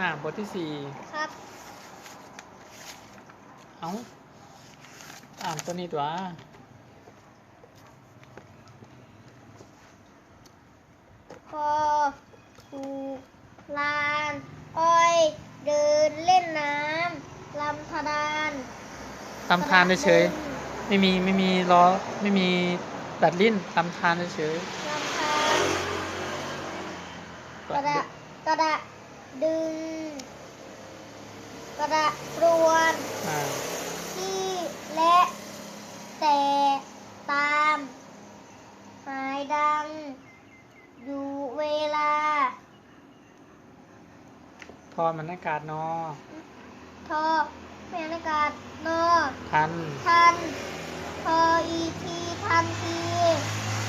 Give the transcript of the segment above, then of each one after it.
อ่าบทที่สี่ครับ เอาอ่านตัวนี้ตัวพอถูกลานอ้อย เดินเล่นน้ำลำธารานตำทานเฉยๆไม่มีไม่มีล้อไม่มีดัดลิ้นตำทานเฉยลำธารๆกระดะกระดะ ดึง กระดะรวนอ่าที่และแต่ตาม หายดัง อยู่เวลา ทอมันอากาศนอ ทอแม่นากาศนอ ทัน ทัน ทออีทีทันที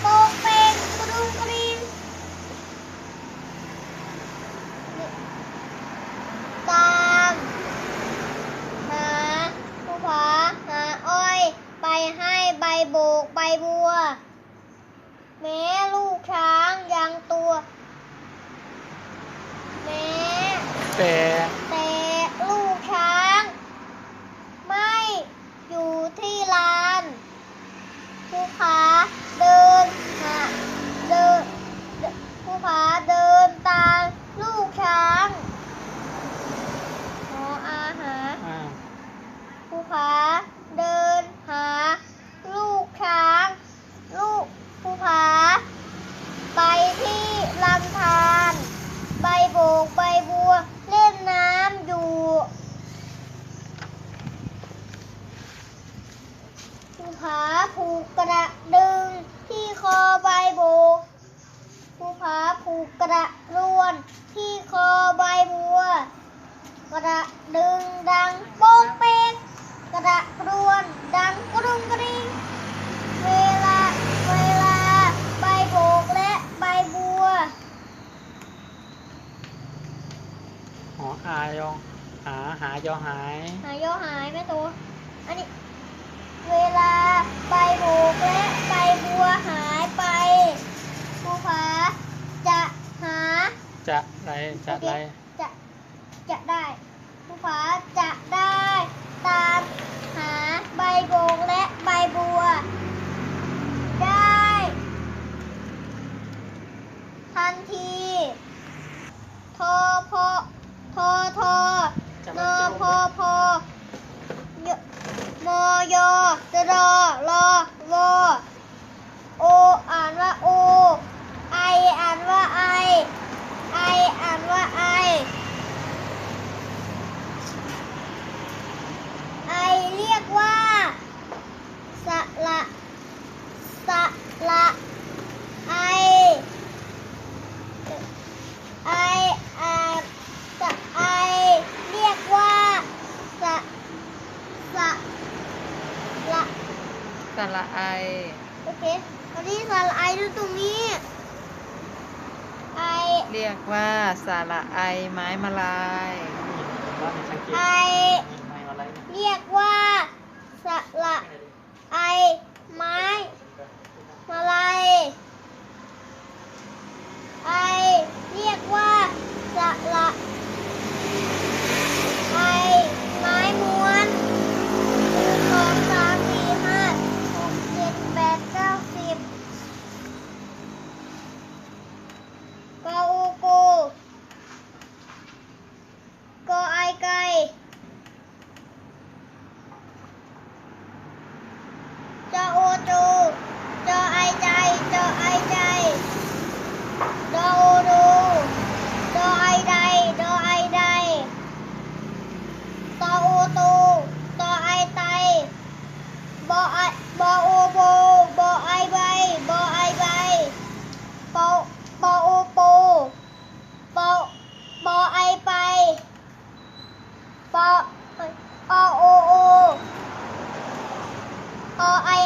โปงเปงกระดุมกระดินตาม หาผู้ผาหาอ้อย ไปให้ใบ โบกใบบัว แม้ลูกช้างยังตัว แม้แต่ แต่ลูกช้าง ไม่อยู่ที่ลานผู้ผาเดินหาเดินเดินผู้ผาเดินตามลูกช้างหออาหาร อ่า ภูผาเดินหา ลูกช้าง ลูกภูผา ไปที่ลำธารใบโบกใบบัว เล่นน้ำอยู่ภูผาผูกกระ ดึงที่คอใบโบกภูผาผูกกระรวน ที่คอใบบัว กระดึงดังโป๊กเป๊กกระรวนดังกระดุงกระดิ่งเวลาเวลาใบโบกและใบบัวหออายองหาหายอหาย หายอหายไหมตัวอันนี้ เวลาใบโบกและใบบัวหายไปภูผาจะหา จะไรจะไรจะจะได้ภูผาจะได้ตามหาใบโบกและใบบัว ได้ ทันทีทอพอทอทอนอพอพอยมอยอจรอรอวอโออ่านว่าโอไออ่านว่าไอไออ่านว่าไอ ไอเรียกว่า สละ สละไอไออ่านสะไอเรียกว่าสะสะละสระไอ โอเคตอนนี้สระไอดูตรงนี้ไอเรียกว่าสระไอไม้มาลายไอเรียกว่าสระ cho ô tô, cho ai đây cho ai đây cho ô tô, cho ai đây cho ai đây cho ô tô, cho ai tay bo ai bo ô bô bo ai bay bo ai bay. Bo bo ô bô bo bo ai bay. Bo o o o o ai